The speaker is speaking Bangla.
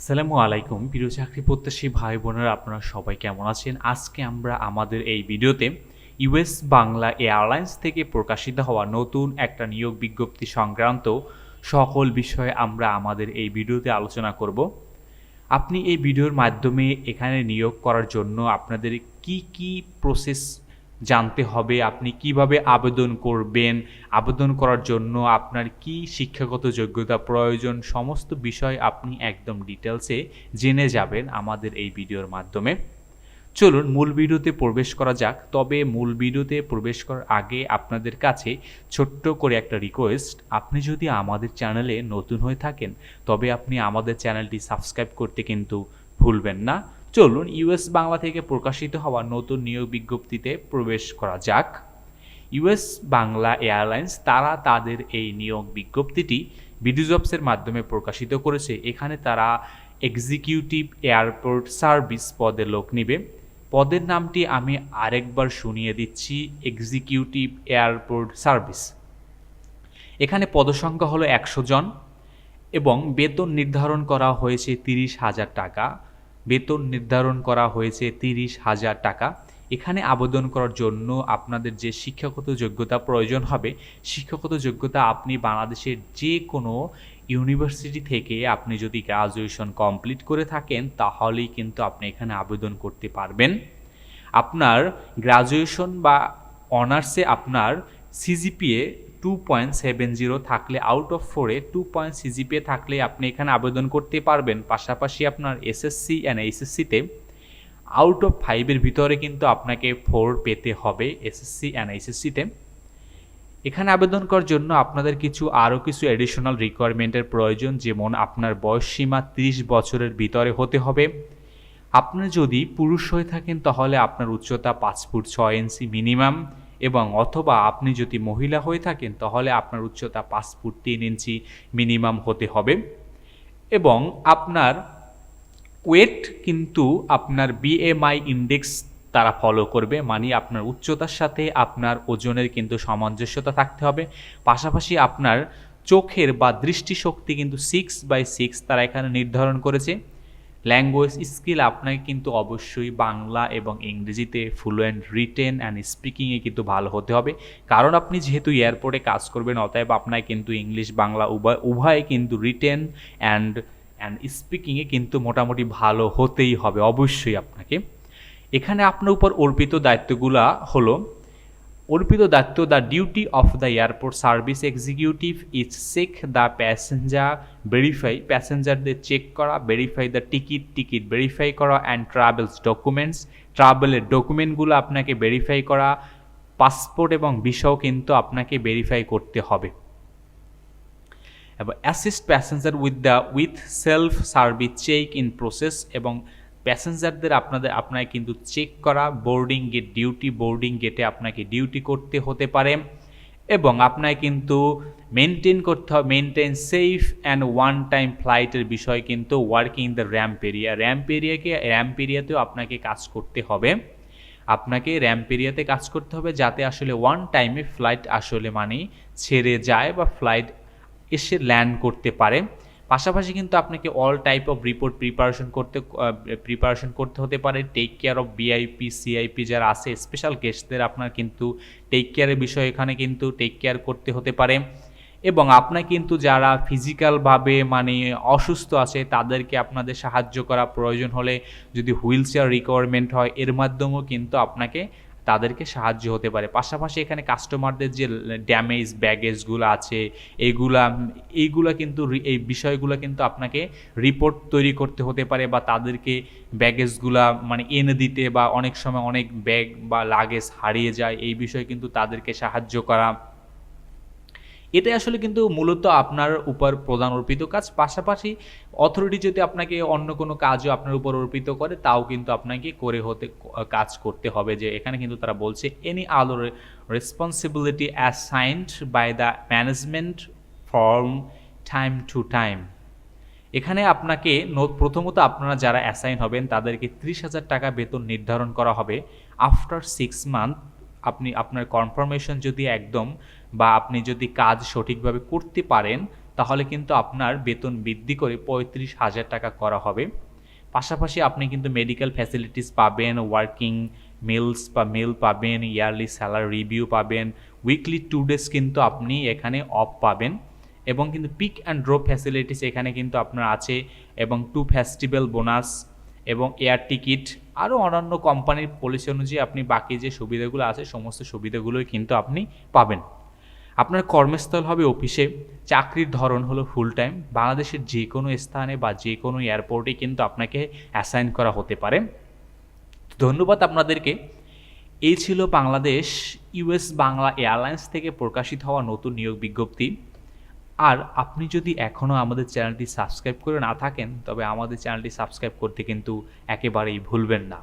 আসসালামু আলাইকুম। প্রিয় চাকরি প্রত্যাশী ভাই বোনেরা, আপনারা সবাই কেমন আছেন? আজকে আমরা আমাদের এই ভিডিওতে ইউএস বাংলা এয়ারলাইন্স থেকে প্রকাশিত হওয়া নতুন একটা নিয়োগ বিজ্ঞপ্তি সংক্রান্ত সকল বিষয়ে আমরা আমাদের এই ভিডিওতে আলোচনা করব। আপনি এই ভিডিওর মাধ্যমে এখানে নিয়োগ করার জন্য আপনাদের কি কি প্রসেস জানতে হবে আপনি কীভাবে আবেদন করবেন, আবেদন করার জন্য আপনার কি শিক্ষাগত যোগ্যতা প্রয়োজন, সমস্ত বিষয় আপনি একদম ডিটেলসে জেনে যাবেন আমাদের এই ভিডিওর মাধ্যমে। চলুন মূল ভিডিওতে প্রবেশ করা যাক। তবে মূল ভিডিওতে প্রবেশ করার আগে আপনাদের কাছে ছোট্ট করে একটা রিকোয়েস্ট আপনি যদি আমাদের চ্যানেলে নতুন হয়ে থাকেন, তবে আপনি আমাদের চ্যানেলটি সাবস্ক্রাইব করতে কিন্তু ভুলবেন না। চলুন ইউএস বাংলা থেকে প্রকাশিত হওয়া নতুন নিয়োগ বিজ্ঞপ্তিতে প্রবেশ করা যাক। ইউএস বাংলা এয়ারলাইন্স তারা তাদের এই নিয়োগ বিজ্ঞপ্তিটি বিডিজবসের মাধ্যমে প্রকাশিত করেছে। এখানে তারা এক্সিকিউটিভ এয়ারপোর্ট সার্ভিস পদে লোক নিবে। পদের নামটি আমি আরেকবার শুনিয়ে দিচ্ছি, এক্সিকিউটিভ এয়ারপোর্ট সার্ভিস। এখানে পদসংখ্যা হলো একশো জন এবং বেতন নির্ধারণ করা হয়েছে তিরিশ হাজার টাকা। বেতন নির্ধারণ করা হয়েছে তিরিশ হাজার টাকা। এখানে আবেদন করার জন্য আপনাদের যে শিক্ষাগত যোগ্যতা প্রয়োজন হবে, শিক্ষাগত যোগ্যতা আপনি বাংলাদেশের যে কোনো ইউনিভার্সিটি থেকে আপনি যদি গ্রাজুয়েশন কমপ্লিট করে থাকেন, তাহলেই কিন্তু আপনি এখানে আবেদন করতে পারবেন। আপনার গ্রাজুয়েশন বা অনার্সে আপনার CGPA two point seven zero থাকলে আউট অফ ফোরে টু পয়েন্ট সিজিপিএ থাকলে আপনি এখানে আবেদন করতে পারবেন। পাশাপাশি আপনার এসএসসি অ্যান্ড এইচএসসিতে আউট অফ ফাইভের ভিতরে কিন্তু আপনাকে ফোর পেতে হবে এসএসসি অ্যান্ড এইচএসসিতে এখানে আবেদন করার জন্য আপনাদের কিছু, আরও কিছু অ্যাডিশনাল রিকোয়ারমেন্টের প্রয়োজন, যেমন আপনার বয়স সীমা ত্রিশ বছরের ভিতরে হতে হবে। আপনি যদি পুরুষ হয়ে থাকেন, তাহলে আপনার উচ্চতা পাঁচ ফুট ছয় ইঞ্চি মিনিমাম এবং অথবা আপনি যদি মহিলা হয়ে থাকেন, তাহলে আপনার উচ্চতা পাঁচ ফুট তিন ইঞ্চি মিনিমাম হতে হবে। এবং আপনার ওয়েট কিন্তু আপনার বিএমআই ইন্ডেক্স তারা ফলো করবে মানে আপনার উচ্চতার সাথে আপনার ওজনের কিন্তু সামঞ্জস্যতা থাকতে হবে। পাশাপাশি আপনার চোখের বা দৃষ্টিশক্তি কিন্তু সিক্স বাই সিক্স তারা এখানে নির্ধারণ করেছে। ল্যাঙ্গুয়েজ স্কিল আপনাকে কিন্তু অবশ্যই বাংলা এবং ইংরেজিতে ফ্লুয়েন্ট রিটেন অ্যান্ড স্পিকিংয়ে কিন্তু ভালো হতে হবে। কারণ আপনি যেহেতু এয়ারপোর্টে কাজ করবেন, অতএব আপনাকে কিন্তু ইংলিশ বাংলা উভয় উভয়ে কিন্তু রিটেন অ্যান্ড অ্যান্ড স্পিকিংয়ে কিন্তু মোটামুটি ভালো হতেই হবে, অবশ্যই আপনাকে। এখানে আপনার উপর অর্পিত দায়িত্বগুলা হলো অর্পিত দায়িত্ব the duty of the airport service executive is check the passenger verify, প্যাসেঞ্জারদের check করা, verify the ticket ticket verify করা অ্যান্ড ট্রাভেলস ডকুমেন্টস ট্রাভেলের ডকুমেন্টগুলো আপনাকে ভেরিফাই করা পাসপোর্ট এবং ভিসাও কিন্তু আপনাকে ভেরিফাই করতে হবে। এবং assist passenger with the with self service check in process এবং প্যাসেঞ্জারদের আপনাদের, আপনাকে কিন্তু চেক করা বোর্ডিং গেট ডিউটি বোর্ডিং গেটে আপনাকে ডিউটি করতে হতে পারে। এবং আপনাকে কিন্তু মেনটেন করতে হবে maintain safe and one time ফ্লাইটের বিষয় কিন্তু working the ramp area ramp এরিয়াকে ramp এরিয়াতেও আপনাকে কাজ করতে হবে। আপনাকে র্যাম্প এরিয়াতে কাজ করতে হবে যাতে আসলে ওয়ান টাইমে ফ্লাইট আসলে মানে ছেড়ে যায় বা ফ্লাইট এসে ল্যান্ড করতে পারে। পাশাপাশি কিন্তু আপনাকে all type of report preparation করতে প্রিপারেশন করতে হতে পারে। Take care of VIP CIP যারা আছে স্পেশাল গেস্টদের আপনার কিন্তু টেক কেয়ারের বিষয় এখানে কিন্তু টেক কেয়ার করতে হতে পারে। এবং আপনার কিন্তু যারা ফিজিক্যালভাবে মানে অসুস্থ আছে, তাদেরকে আপনাদের সাহায্য করা প্রয়োজন হলে যদি হুইল চেয়ার রিকোয়ারমেন্ট হয়, এর মাধ্যমেও কিন্তু আপনাকে তাদেরকে সাহায্য হতে পারে। পাশাপাশি এখানে কাস্টমারদের যে ড্যামেজ ব্যাগেজগুলো আছে এইগুলা এইগুলা কিন্তু এই বিষয়গুলো কিন্তু আপনাকে রিপোর্ট তৈরি করতে হতে পারে বা তাদেরকে ব্যাগেজগুলা মানে এনে দিতে বা অনেক সময় অনেক ব্যাগ বা লাগেজ হারিয়ে যায়, এই বিষয়ে কিন্তু তাদেরকে সাহায্য করা এটাই আসলে কিন্তু মূলত আপনার উপর প্রধান অর্পিত কাজ। পাশাপাশি অথরিটি যদি আপনাকে অন্য কোনো কাজও আপনার উপর অর্পিত করে, তাও কিন্তু আপনাকে করে হতে, কাজ করতে হবে যে এখানে কিন্তু তারা বলছে any other responsibility assigned by the management from time to time এখানে আপনাকে প্রথমত আপনারা যারা অ্যাসাইন হবেন, তাদেরকে ত্রিশ হাজার টাকা বেতন নির্ধারণ করা হবে। আফটার সিক্স মান্থ আপনি, আপনার কনফার্মেশন যদি একদম বা আপনি যদি কাজ সঠিকভাবে করতে পারেন, তাহলে কিন্তু আপনার বেতন বৃদ্ধি করে পঁয়ত্রিশ হাজার টাকা করা হবে। পাশাপাশি আপনি কিন্তু মেডিকেল ফ্যাসিলিটিস পাবেন ওয়ার্কিং মিলস বা মিল পাবেন ইয়ারলি স্যালারি রিভিউ পাবেন উইকলি টু ডেজ কিন্তু আপনি এখানে অফ পাবেন। এবং কিন্তু পিক অ্যান্ড ড্রপ ফ্যাসিলিটিস এখানে কিন্তু আপনার আছে, এবং টু ফেস্টিভ্যাল বোনাস এবং এয়ার টিকিট আরও অন্যান্য কোম্পানির পলিসি অনুযায়ী আপনি বাকি যে সুবিধাগুলো আছে, সমস্ত সুবিধাগুলোই কিন্তু আপনি পাবেন। আপনার কর্মস্থল হবে অফিসে। চাকরির ধরন হলো ফুল টাইম বাংলাদেশের যে কোনো স্থানে বা যে কোনো এয়ারপোর্টে কিন্তু আপনাকে অ্যাসাইন করা হতে পারে। ধন্যবাদ আপনাদেরকে। এই ছিল বাংলাদেশ ইউএস বাংলা এয়ারলাইন্স থেকে প্রকাশিত হওয়া নতুন নিয়োগ বিজ্ঞপ্তি। আর আপনি যদি এখনও আমাদের চ্যানেলটি সাবস্ক্রাইব করে না থাকেন, তবে আমাদের চ্যানেলটি সাবস্ক্রাইব করতে কিন্তু একেবারেই ভুলবেন না।